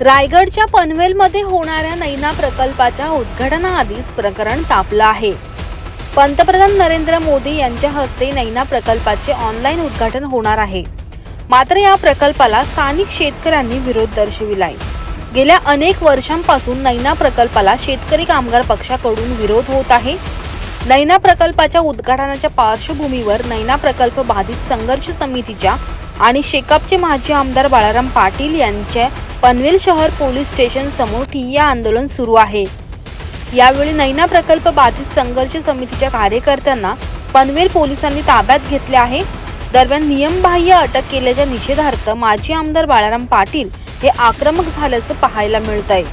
रायगडच्या पनवेलमध्ये होणाऱ्या नैना प्रकल्पाच्या उद्घाटनाआधीच प्रकरण तापलं आहे. पंतप्रधान नरेंद्र मोदी यांच्या हस्ते नैना प्रकल्पाचे ऑनलाईन उद्घाटन होणार आहे. मात्र या प्रकल्पाला स्थानिक शेतकऱ्यांनी विरोध दर्शविलाय. गेल्या अनेक वर्षांपासून नैना प्रकल्पाला शेतकरी कामगार पक्षाकडून विरोध होत आहे. नैना प्रकल्पाच्या उद्घाटनाच्या पार्श्वभूमीवर नैना प्रकल्प बाधित संघर्ष समितीच्या आणि शेकापचे माजी आमदार बाळाराम पाटील यांच्या पनवेल शहर पोलीस स्टेशन समोर ठिय्या आंदोलन सुरू आहे. यावेळी नैना प्रकल्प बाधित संघर्ष समितीच्या कार्यकर्त्यांना पनवेल पोलिसांनी ताब्यात घेतले आहे. दरम्यान नियमबाह्य अटक केल्याच्या निषेधार्थ माजी आमदार बाळाराम पाटील हे आक्रमक झाल्याचं पाहायला मिळत आहे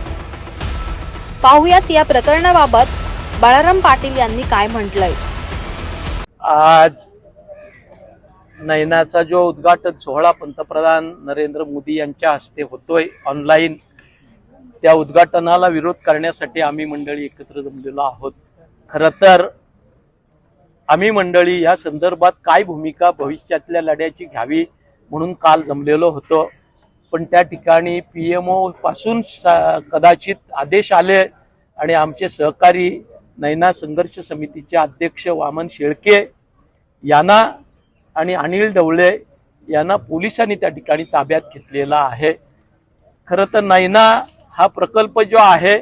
पाहुयात या प्रकरणाबाबत बाळाराम पाटील यांनी काय म्हटलंय? आज नयनाचा जो उद्घाटन सोहळा पंतप्रधान नरेंद्र मोदी यांच्या हस्ते होतोय ऑनलाईन त्या उद्घाटनाला विरोध करण्यासाठी आम्ही मंडळी एकत्र जमलेलो आहोत. खर तर आम्ही मंडळी या संदर्भात काय भूमिका भविष्यातल्या लढ्याची घ्यावी म्हणून काल जमलेलो होतो. पण त्या ठिकाणी पीएमओ पासून कदाचित आदेश आले आणि आमचे सहकारी नैना संघर्ष समितीचे अध्यक्ष वामन शेळके यांना आणि अनिल ढवळे यांना पोलिसांनी त्या ठिकाणी ताब्यात घेतलेला आहे. खरं तर नैना हा प्रकल्प जो आहे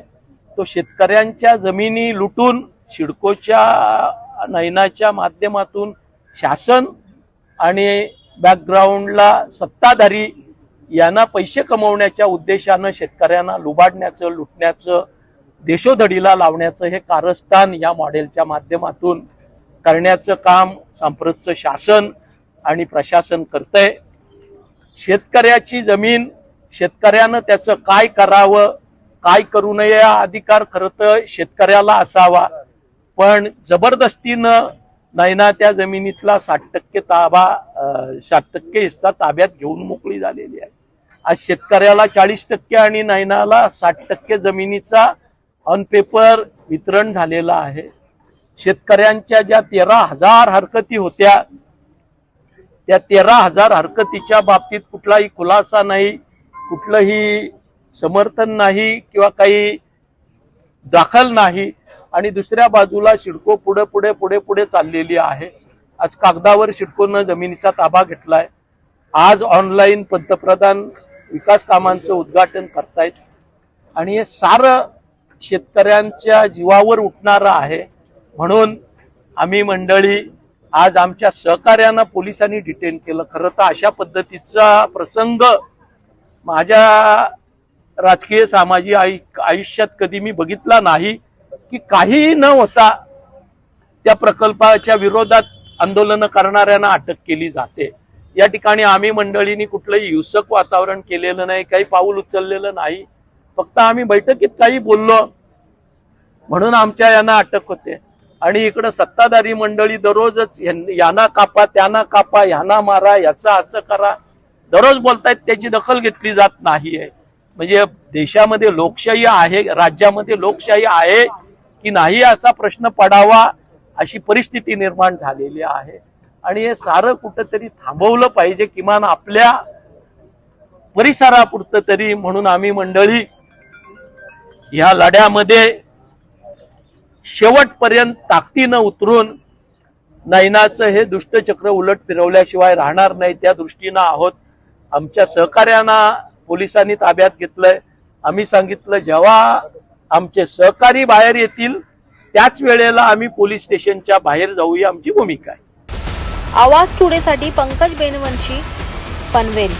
तो शेतकऱ्यांच्या जमिनी लुटून सिडकोच्या नैनाच्या माध्यमातून शासन आणि बॅकग्राऊंडला सत्ताधारी यांना पैसे कमवण्याच्या उद्देशानं शेतकऱ्यांना लुबाडण्याचं लुटण्याचं देशोधडीला लावण्याचं हे कारस्थान या मॉडेलच्या माध्यमातून करण्याचं काम सांप्रतचं शासन आणि प्रशासन करतंय. शेतकऱ्याची जमीन शेतकऱ्यानं त्याचं काय करावं काय करू नये हा अधिकार खरं तर शेतकऱ्याला असावा. पण जबरदस्तीनं नैना त्या जमिनीतला साठ टक्के ताबा साठ टक्के हिस्सा ताब्यात घेऊन मोकळी झालेली आहे. आज शेतकऱ्याला चाळीस टक्के आणि नैनाला साठ टक्के जमिनीचा ऑन पेपर वितरण झालेला आहे. शेतकऱ्यांच्या ज्या तेरा हजार हरकती होत्या त्या तेरा हजार हरकतीच्या बाबतीत कुठलाही खुलासा नाही कुठलंही समर्थन नाही किंवा काही दाखल नाही. आणि दुसऱ्या बाजूला शिडको पुढे पुढे पुढे पुढे चाललेली आहे. आज कागदावर शिडकोनं जमिनीचा ताबा घेतलाय. आज ऑनलाईन पंतप्रधान विकास कामांचं उद्घाटन करतायत. आणि हे सारं शेतकऱ्यांच्या जीवावर उठणारं आहे. म्हणून आम्ही मंडळी आज आमच्या सहकार्यानं पोलिसांनी डिटेन केलं. खरं तर अशा पद्धतीचा प्रसंग माझ्या राजकीय सामाजिक आयु- आयुष्यात कधी मी बघितला नाही की काहीही न होता त्या प्रकल्पाच्या विरोधात आंदोलन करणाऱ्यांना अटक केली जाते. या ठिकाणी आम्ही मंडळींनी कुठलंही हिंसक वातावरण केलेलं नाही काही पाऊल उचललेलं नाही. फक्त आम्ही बैठकीत काही बोललो म्हणून आमच्या यांना अटक होते. आणि इकडं सत्ताधारी मंडळी दररोजच यां- यांना कापा त्यांना कापा यांना मारा याचं असं करा. दररोज बोलतायत त्याची दखल घेतली जात नाहीये. म्हणजे देशामध्ये लोकशाही आहे राज्यामध्ये लोकशाही आहे की नाही असा प्रश्न पडावा अशी परिस्थिती निर्माण झालेली आहे. आणि हे सारं कुठंतरी थांबवलं पाहिजे किमान आपल्या परिसरापुरतं तरी म्हणून आम्ही मंडळी या लढ्यामध्ये शेवटपर्यंत ताकदीनं उतरून नैनाचं हे दुष्टचक्र उलट फिरवल्याशिवाय राहणार नाही. त्या दृष्टीनं आहोत आमच्या सहकार्यांना पोलिसांनी ताब्यात घेतलंय. आम्ही सांगितलं जेव्हा आमचे सहकारी बाहेर येतील त्याच वेळेला आम्ही पोलीस स्टेशनच्या बाहेर जाऊ ही आमची भूमिका आहे. आवाज टुडेसाठी पंकज बेनवंशी पनवेल.